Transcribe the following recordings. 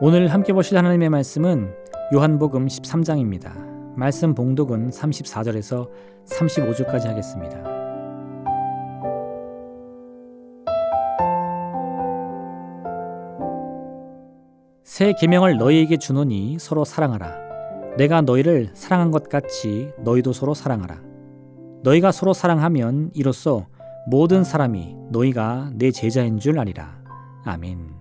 오늘 함께 보실 하나님의 말씀은 요한복음 13장입니다. 말씀 봉독은 34절에서 35절까지 하겠습니다. 새 계명을 너희에게 주노니 서로 사랑하라. 내가 너희를 사랑한 것 같이 너희도 서로 사랑하라. 너희가 서로 사랑하면 이로써 모든 사람이 너희가 내 제자인 줄 아리라. 아멘.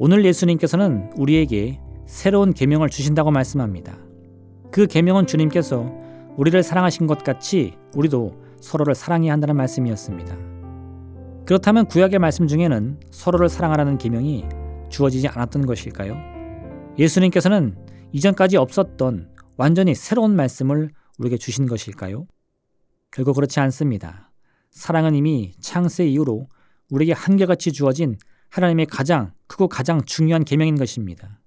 오늘 예수님께서는 우리에게 새로운 계명을 주신다고 말씀합니다. 그 계명은 주님께서 우리를 사랑하신 것 같이 우리도 서로를 사랑해야 한다는 말씀이었습니다. 그렇다면 구약의 말씀 중에는 서로를 사랑하라는 계명이 주어지지 않았던 것일까요? 예수님께서는 이전까지 없었던 완전히 새로운 말씀을 우리에게 주신 것일까요? 결국 그렇지 않습니다. 사랑은 이미 창세 이후로 우리에게 한결같이 주어진 하나님의 가장 크고 가장 중요한 계명인 것입니다.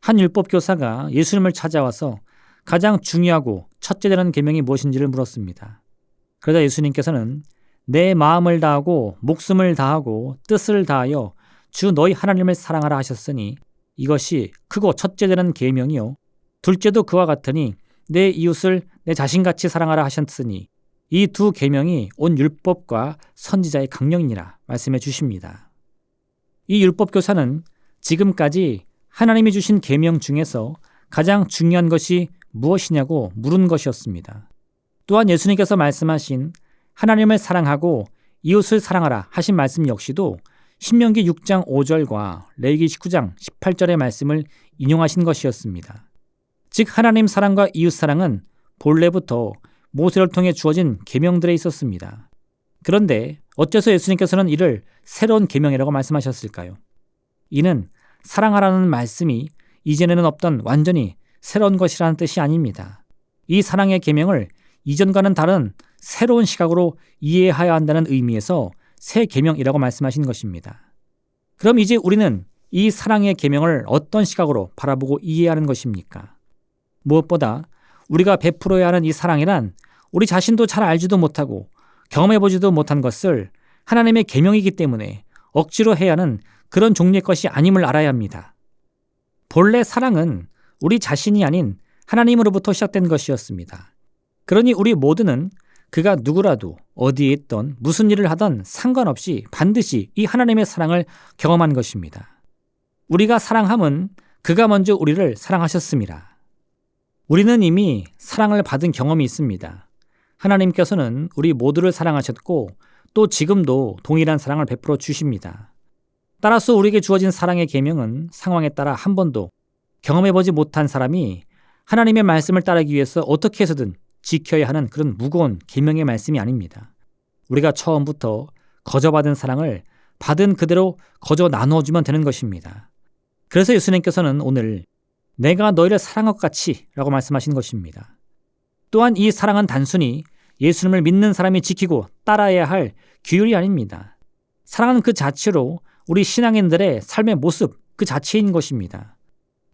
한 율법 교사가 예수님을 찾아와서 가장 중요하고 첫째 되는 계명이 무엇인지를 물었습니다. 그러자 예수님께서는 내 마음을 다하고 목숨을 다하고 뜻을 다하여 주 너희 하나님을 사랑하라 하셨으니 이것이 크고 첫째 되는 계명이요 둘째도 그와 같으니 내 이웃을 내 자신같이 사랑하라 하셨으니 이 두 계명이 온 율법과 선지자의 강령이니라 말씀해 주십니다. 이 율법 교사는 지금까지 하나님이 주신 계명 중에서 가장 중요한 것이 무엇이냐고 물은 것이었습니다. 또한 예수님께서 말씀하신 하나님을 사랑하고 이웃을 사랑하라 하신 말씀 역시도 신명기 6장 5절과 레위기 19장 18절의 말씀을 인용하신 것이었습니다. 즉 하나님 사랑과 이웃 사랑은 본래부터 모세를 통해 주어진 계명들에 있었습니다. 그런데 어째서 예수님께서는 이를 새로운 계명이라고 말씀하셨을까요? 이는 사랑하라는 말씀이 이전에는 없던 완전히 새로운 것이라는 뜻이 아닙니다. 이 사랑의 계명을 이전과는 다른 새로운 시각으로 이해해야 한다는 의미에서 새 계명이라고 말씀하신 것입니다. 그럼 이제 우리는 이 사랑의 계명을 어떤 시각으로 바라보고 이해하는 것입니까? 무엇보다 우리가 베풀어야 하는 이 사랑이란 우리 자신도 잘 알지도 못하고 경험해보지도 못한 것을 하나님의 계명이기 때문에 억지로 해야 하는 그런 종류의 것이 아님을 알아야 합니다. 본래 사랑은 우리 자신이 아닌 하나님으로부터 시작된 것이었습니다. 그러니 우리 모두는 그가 누구라도 어디에 있던 무슨 일을 하던 상관없이 반드시 이 하나님의 사랑을 경험한 것입니다. 우리가 사랑함은 그가 먼저 우리를 사랑하셨습니다. 우리는 이미 사랑을 받은 경험이 있습니다. 하나님께서는 우리 모두를 사랑하셨고 또 지금도 동일한 사랑을 베풀어 주십니다. 따라서 우리에게 주어진 사랑의 계명은 상황에 따라 한 번도 경험해 보지 못한 사람이 하나님의 말씀을 따르기 위해서 어떻게 해서든 지켜야 하는 그런 무거운 계명의 말씀이 아닙니다. 우리가 처음부터 거저받은 사랑을 받은 그대로 거저 나누어 주면 되는 것입니다. 그래서 예수님께서는 오늘 내가 너희를 사랑한 것 같이 라고 말씀하신 것입니다. 또한 이 사랑은 단순히 예수님을 믿는 사람이 지키고 따라야 할 규율이 아닙니다. 사랑은 그 자체로 우리 신앙인들의 삶의 모습 그 자체인 것입니다.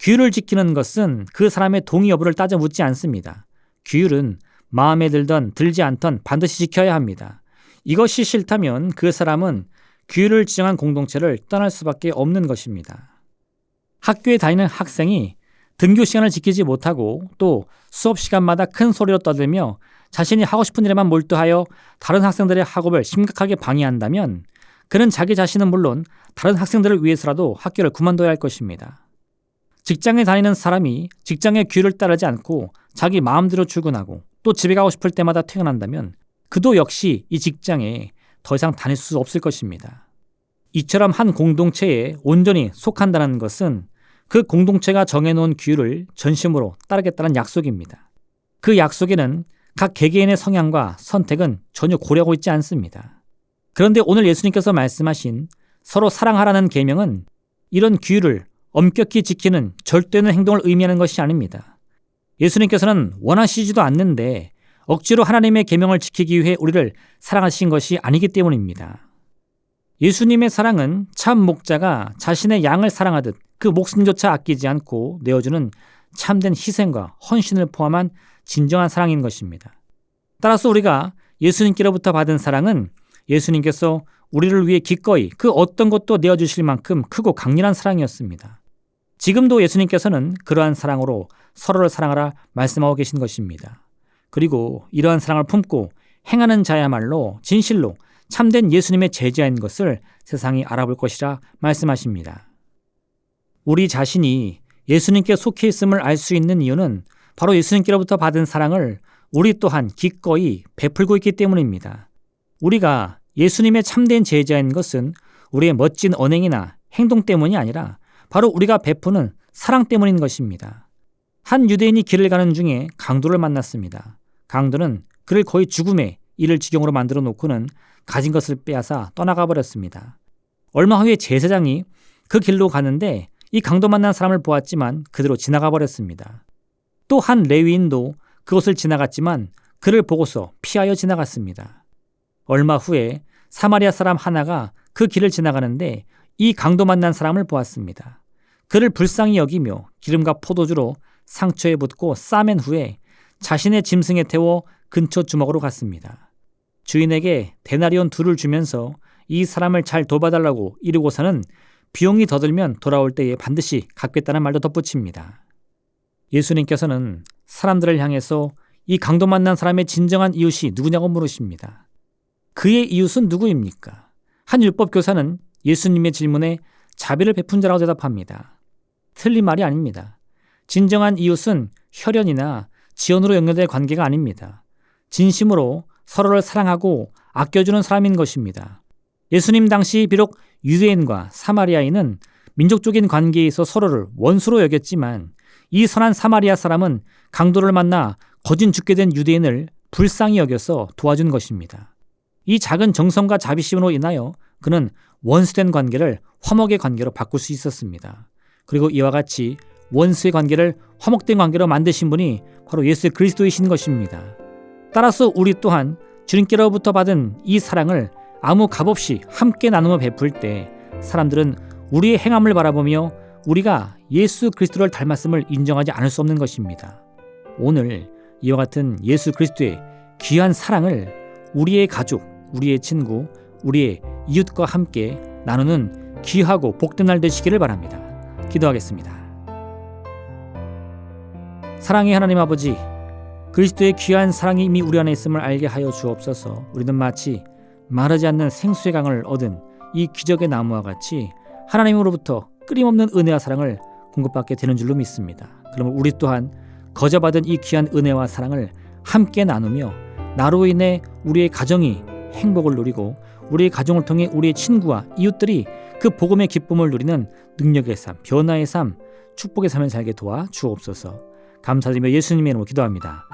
규율을 지키는 것은 그 사람의 동의 여부를 따져 묻지 않습니다. 규율은 마음에 들던 들지 않던 반드시 지켜야 합니다. 이것이 싫다면 그 사람은 규율을 지정한 공동체를 떠날 수밖에 없는 것입니다. 학교에 다니는 학생이 등교 시간을 지키지 못하고 또 수업 시간마다 큰 소리로 떠들며 자신이 하고 싶은 일에만 몰두하여 다른 학생들의 학업을 심각하게 방해한다면 그는 자기 자신은 물론 다른 학생들을 위해서라도 학교를 그만둬야 할 것입니다. 직장에 다니는 사람이 직장의 규율을 따르지 않고 자기 마음대로 출근하고 또 집에 가고 싶을 때마다 퇴근한다면 그도 역시 이 직장에 더 이상 다닐 수 없을 것입니다. 이처럼 한 공동체에 온전히 속한다는 것은 그 공동체가 정해놓은 규율을 전심으로 따르겠다는 약속입니다. 그 약속에는 각 개개인의 성향과 선택은 전혀 고려하고 있지 않습니다. 그런데 오늘 예수님께서 말씀하신 서로 사랑하라는 계명은 이런 규율을 엄격히 지키는 절대는 행동을 의미하는 것이 아닙니다. 예수님께서는 원하시지도 않는데 억지로 하나님의 계명을 지키기 위해 우리를 사랑하신 것이 아니기 때문입니다. 예수님의 사랑은 참 목자가 자신의 양을 사랑하듯 그 목숨조차 아끼지 않고 내어주는 참된 희생과 헌신을 포함한 진정한 사랑인 것입니다. 따라서 우리가 예수님께로부터 받은 사랑은 예수님께서 우리를 위해 기꺼이 그 어떤 것도 내어주실 만큼 크고 강렬한 사랑이었습니다. 지금도 예수님께서는 그러한 사랑으로 서로를 사랑하라 말씀하고 계신 것입니다. 그리고 이러한 사랑을 품고 행하는 자야말로 진실로 참된 예수님의 제자인 것을 세상이 알아볼 것이라 말씀하십니다. 우리 자신이 예수님께 속해 있음을 알 수 있는 이유는 바로 예수님께로부터 받은 사랑을 우리 또한 기꺼이 베풀고 있기 때문입니다. 우리가 예수님의 참된 제자인 것은 우리의 멋진 언행이나 행동 때문이 아니라 바로 우리가 베푸는 사랑 때문인 것입니다. 한 유대인이 길을 가는 중에 강도를 만났습니다. 강도는 그를 거의 죽음에 이를 지경으로 만들어 놓고는 가진 것을 빼앗아 떠나가 버렸습니다. 얼마 후에 제사장이 그 길로 가는데 이 강도 만난 사람을 보았지만 그대로 지나가 버렸습니다. 또 한 레위인도 그곳을 지나갔지만 그를 보고서 피하여 지나갔습니다. 얼마 후에 사마리아 사람 하나가 그 길을 지나가는데 이 강도 만난 사람을 보았습니다. 그를 불쌍히 여기며 기름과 포도주로 상처에 붓고 싸맨 후에 자신의 짐승에 태워 근처 주먹으로 갔습니다. 주인에게 데나리온 둘을 주면서 이 사람을 잘 돌봐달라고 이르고서는 비용이 더 들면 돌아올 때에 반드시 갚겠다는 말도 덧붙입니다. 예수님께서는 사람들을 향해서 이 강도 만난 사람의 진정한 이웃이 누구냐고 물으십니다. 그의 이웃은 누구입니까? 한 율법 교사는 예수님의 질문에 자비를 베푼 자라고 대답합니다. 틀린 말이 아닙니다. 진정한 이웃은 혈연이나 지연으로 연결될 관계가 아닙니다. 진심으로 서로를 사랑하고 아껴주는 사람인 것입니다. 예수님 당시 비록 유대인과 사마리아인은 민족적인 관계에서 서로를 원수로 여겼지만 이 선한 사마리아 사람은 강도를 만나 거진 죽게 된 유대인을 불쌍히 여겨서 도와준 것입니다. 이 작은 정성과 자비심으로 인하여 그는 원수된 관계를 화목의 관계로 바꿀 수 있었습니다. 그리고 이와 같이 원수의 관계를 화목된 관계로 만드신 분이 바로 예수 그리스도이신 것입니다. 따라서 우리 또한 주님께로부터 받은 이 사랑을 아무 값 없이 함께 나누어 베풀 때 사람들은 우리의 행함을 바라보며 우리가 예수 그리스도를 닮았음을 인정하지 않을 수 없는 것입니다. 오늘 이와 같은 예수 그리스도의 귀한 사랑을 우리의 가족, 우리의 친구, 우리의 이웃과 함께 나누는 귀하고 복된 날 되시기를 바랍니다. 기도하겠습니다. 사랑의 하나님 아버지, 그리스도의 귀한 사랑이 이미 우리 안에 있음을 알게 하여 주옵소서. 우리는 마치 마르지 않는 생수의 강을 얻은 이 기적의 나무와 같이 하나님으로부터 끊임없는 은혜와 사랑을 공급받게 되는 줄로 믿습니다. 그러면 우리 또한 거저 받은 이 귀한 은혜와 사랑을 함께 나누며 나로 인해 우리의 가정이 행복을 누리고 우리의 가정을 통해 우리의 친구와 이웃들이 그 복음의 기쁨을 누리는 능력의 삶, 변화의 삶, 축복의 삶을 살게 도와 주옵소서. 감사드리며 예수님의 이름으로 기도합니다.